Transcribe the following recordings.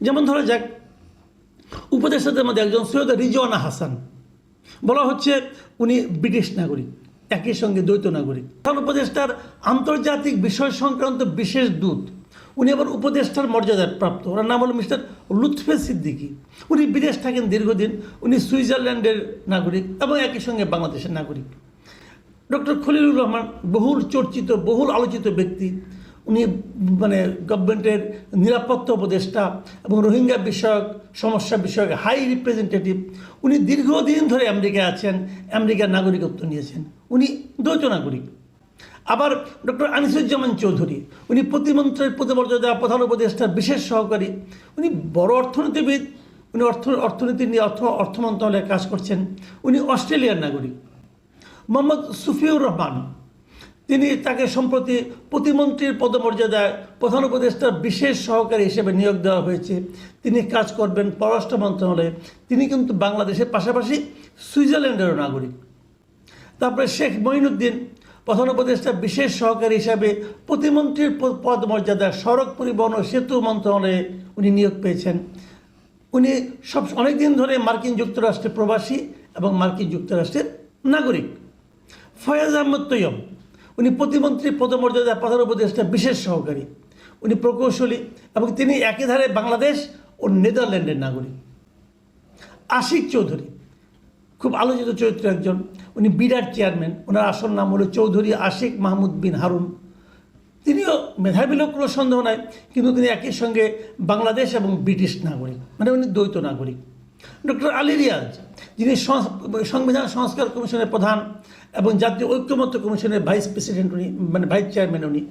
যেমন ধরা যাক, উপদেষ্টাদের মধ্যে একজন সৈয়দ রিজওয়ানা হাসান। বলা হচ্ছে উনি ব্রিটিশ নাগরিক, একই সঙ্গে দ্বৈত নাগরিক। প্রধান উপদেষ্টার আন্তর্জাতিক বিষয় সংক্রান্ত বিশেষ দূত। উনি আবার উপদেষ্টার মর্যাদায় প্রাপ্ত। ওনার নাম হলো মিস্টার লুৎফে সিদ্দিকী। উনি বিদেশ থাকেন দীর্ঘদিন। উনি সুইজারল্যান্ডের নাগরিক এবং একই সঙ্গে বাংলাদেশের নাগরিক। ডক্টর খলিলুর রহমান বহুল চর্চিত, বহুল আলোচিত ব্যক্তি। উনি মানে গভর্নমেন্টের নিরাপত্তা উপদেষ্টা এবং রোহিঙ্গা বিষয়ক, সমস্যা বিষয়ক হাই রিপ্রেজেন্টেটিভ উনি দীর্ঘদিন ধরে আমেরিকায় আছেন, আমেরিকার নাগরিকত্ব নিয়েছেন। উনি দ্বৈত নাগরিক। আবার ডক্টর আনিসুজ্জামান চৌধুরী, উনি প্রতিমন্ত্রীর প্রতিমর্যাদা প্রধান উপদেষ্টার বিশেষ সহকারী, উনি বড় অর্থনীতিবিদ, উনি অর্থ, অর্থনীতি নিয়ে অর্থ অর্থ মন্ত্রণালয়ে কাজ করছেন। উনি অস্ট্রেলিয়ার নাগরিক। মোহাম্মদ সুফিউর রহমান তিনি তাকে সম্প্রতি প্রতিমন্ত্রীর পদমর্যাদায় প্রধান উপদেষ্টার বিশেষ সহকারী হিসেবে নিয়োগ দেওয়া হয়েছে। তিনি কাজ করবেন পররাষ্ট্র মন্ত্রণালয়ে। তিনি কিন্তু বাংলাদেশের পাশাপাশি সুইজারল্যান্ডেরও নাগরিক। তারপরে শেখ মঈনুদ্দিন, প্রধান উপদেষ্টা বিশেষ সহকারী হিসাবে প্রতিমন্ত্রীর প- পদ মর্যাদা সড়ক পরিবহন ও সেতু মন্ত্রণালয়ে উনি নিয়োগ পেয়েছেন। উনি সব অনেক দিন ধরে মার্কিন যুক্তরাষ্ট্রের প্রবাসী এবং মার্কিন যুক্তরাষ্ট্রের নাগরিক। ফয়াজ আহমদ তৈয়ব উনি প্রতিমন্ত্রী পদমর্যাদা প্রধান উপদেষ্টা, বিশেষ সহকারী। উনি প্রকৌশলী এবং তিনি একই ধারে বাংলাদেশ ও নেদারল্যান্ডের নাগরিক। আশিক চৌধুরী, খুব আলোচিত চরিত্র একজন। উনি বিরাট চেয়ারম্যান। ওনার আসল নাম হলো চৌধুরী আশিক মাহমুদ বিন হারুন। তিনিও মেধাবী লোক কোনো সন্দেহ নাই, কিন্তু তিনি একই সঙ্গে বাংলাদেশ এবং ব্রিটিশ নাগরিক। মানে উনি দ্বৈত নাগরিক। ডক্টর আলী রিয়াজ, যিনি সংবিধান সংস্কার কমিশনের প্রধান এবং জাতীয় ঐক্যমত্য কমিশনের ভাইস প্রেসিডেন্ট উনি মানে ভাইস চেয়ারম্যান উনি,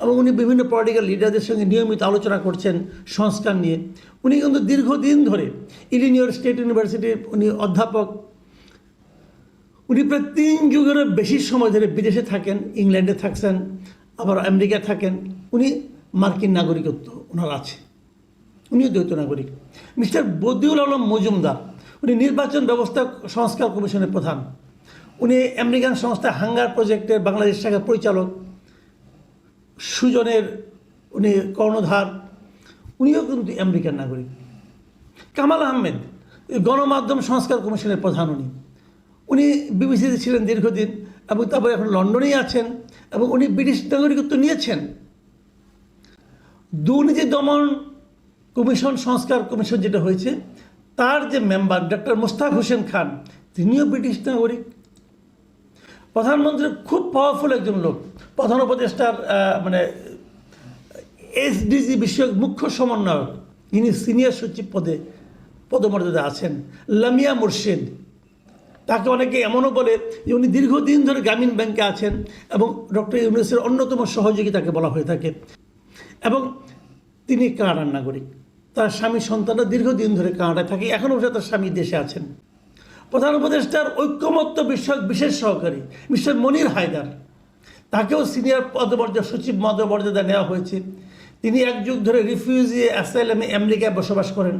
এবং উনি বিভিন্ন পলিটিক্যাল লিডারদের সঙ্গে নিয়মিত আলোচনা করছেন সংস্কার নিয়ে। উনি কিন্তু দীর্ঘদিন ধরে ইলিনিয়র স্টেট ইউনিভার্সিটির উনি অধ্যাপক। উনি প্রায় তিন যুগেরও বেশি সময় ধরে বিদেশে থাকেন, ইংল্যান্ডে থাকছেন, আবার আমেরিকায় থাকেন। উনি মার্কিন নাগরিকত্ব ওনার আছে। উনিও দ্বৈত নাগরিক। মিস্টার বদিউল আলম মজুমদার, উনি নির্বাচন ব্যবস্থা সংস্কার কমিশনের প্রধান। উনি আমেরিকান সংস্থা হাঙ্গার প্রজেক্টের বাংলাদেশ শাখার পরিচালক। সুজনের উনি কর্ণধার। উনিও কিন্তু আমেরিকান নাগরিক। কামাল আহমেদ, গণমাধ্যম সংস্কার কমিশনের প্রধান উনি। উনি বিবিসিতে ছিলেন দীর্ঘদিন এবং তারপরে এখন লন্ডনেই আছেন এবং উনি ব্রিটিশ নাগরিকত্ব নিয়েছেন। দুর্নীতি দমন কমিশন, সংস্কার কমিশন যেটা হয়েছে, তার যে মেম্বার ডক্টর মুস্তাক হোসেন খান, তিনিও ব্রিটিশ নাগরিক। প্রধানমন্ত্রী খুব পাওয়ারফুল একজন লোক, প্রধান উপদেষ্টার মানে এসডিজি বিষয়ক মুখ্য সমন্বয়ক যিনি সিনিয়র সচিব পদে পদমর্যাদা আছেন, লামিয়া মুর্শিদ। তাকে অনেকে এমনও বলে যে উনি দীর্ঘদিন ধরে গ্রামীণ ব্যাংকে আছেন এবং ডক্টর ইউনুসের অন্যতম সহযোগী তাকে বলা হয়ে থাকে। এবং তিনি কানাডার নাগরিক। তার স্বামী সন্তানরা দীর্ঘদিন ধরে কানাডায় থাকে। এখনও অবশ্য তার স্বামী দেশে আছেন। প্রধান উপদেষ্টার ঐক্যমত্য বিষয়ক বিশেষ সহকারী মিস্টার মনির হায়দার। তাকেও সিনিয়র পদমর্যাদা, সচিব পদমর্যাদা নেওয়া হয়েছে। তিনি এক যুগ ধরে রিফিউজি, অ্যাসাইলামে আমেরিকায় বসবাস করেন।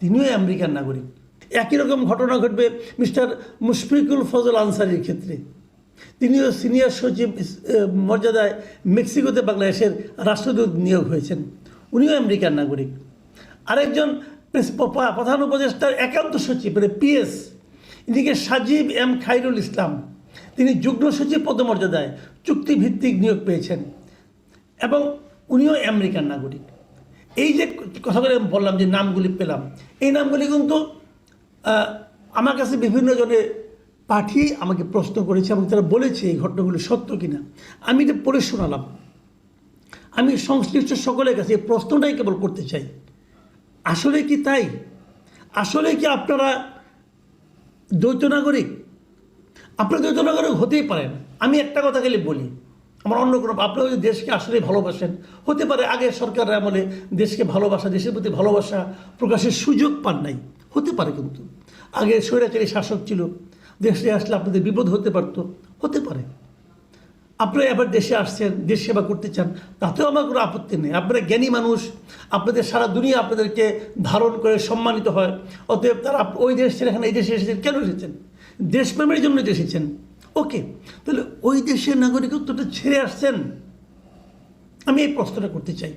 তিনিও আমেরিকার নাগরিক। একই রকম ঘটনা ঘটবে মিস্টার মুশফিকুল ফজল আনসারির ক্ষেত্রে। তিনিও সিনিয়র সচিব মর্যাদায় মেক্সিকোতে বাংলাদেশের রাষ্ট্রদূত নিয়োগ হয়েছেন। উনিও আমেরিকার নাগরিক। আরেকজন প্রধান উপদেষ্টার একান্ত সচিব মানে পিএস ইনিকে সাজিব এম খাইরুল ইসলাম। তিনি যুগ্ম সচিব পদমর্যাদায় চুক্তিভিত্তিক নিয়োগ পেয়েছেন এবং উনিও আমেরিকান নাগরিক। এই যে কথাগুলো আমি বললাম যে নামগুলি পেলাম, এই নামগুলি কিন্তু আমার কাছে বিভিন্ন জনে পাঠিয়ে আমাকে প্রশ্ন করেছে এবং তারা বলেছে এই ঘটনাগুলি সত্য কিনা। আমি এটা পড়ে শোনালাম। আমি সংশ্লিষ্ট সকলের কাছে এই প্রশ্নটাই কেবল করতে চাই। আসলে কি তাই? আসলে কি আপনারা দ্বৈত নাগরিক? আপনারা দ্বৈত নাগরিক হতেই পারেন। আমি একটা কথা খালি বলি, আমার অন্য কোনো আপনারা যদি দেশকে আসলে ভালোবাসেন, হতে পারে আগের সরকারের আমলে দেশকে ভালোবাসা, দেশের প্রতি ভালোবাসা প্রকাশের সুযোগ পান নাই। হতে পারে কিন্তু। আগে স্বৈরাচারী শাসক ছিল, দেশে আসলে আপনাদের বিপদ হতে পারতো। হতে পারে। আপনারা এবার দেশে আসছেন, দেশ সেবা করতে চান, তাতেও আমার কোনো আপত্তি নেই। আপনারা জ্ঞানী মানুষ, আপনাদের সারা দুনিয়া আপনাদেরকে ধারণ করে সম্মানিত হয়। অতএব তারা ওই দেশ ছেড়ে এখানে এই দেশে এসেছেন, কেন এসেছেন? দেশপ্রেমের জন্য এসেছেন। ওকে, তাহলে ওই দেশের নাগরিকত্বটা ছেড়ে আসছেন? আমি এই প্রশ্নটা করতে চাই।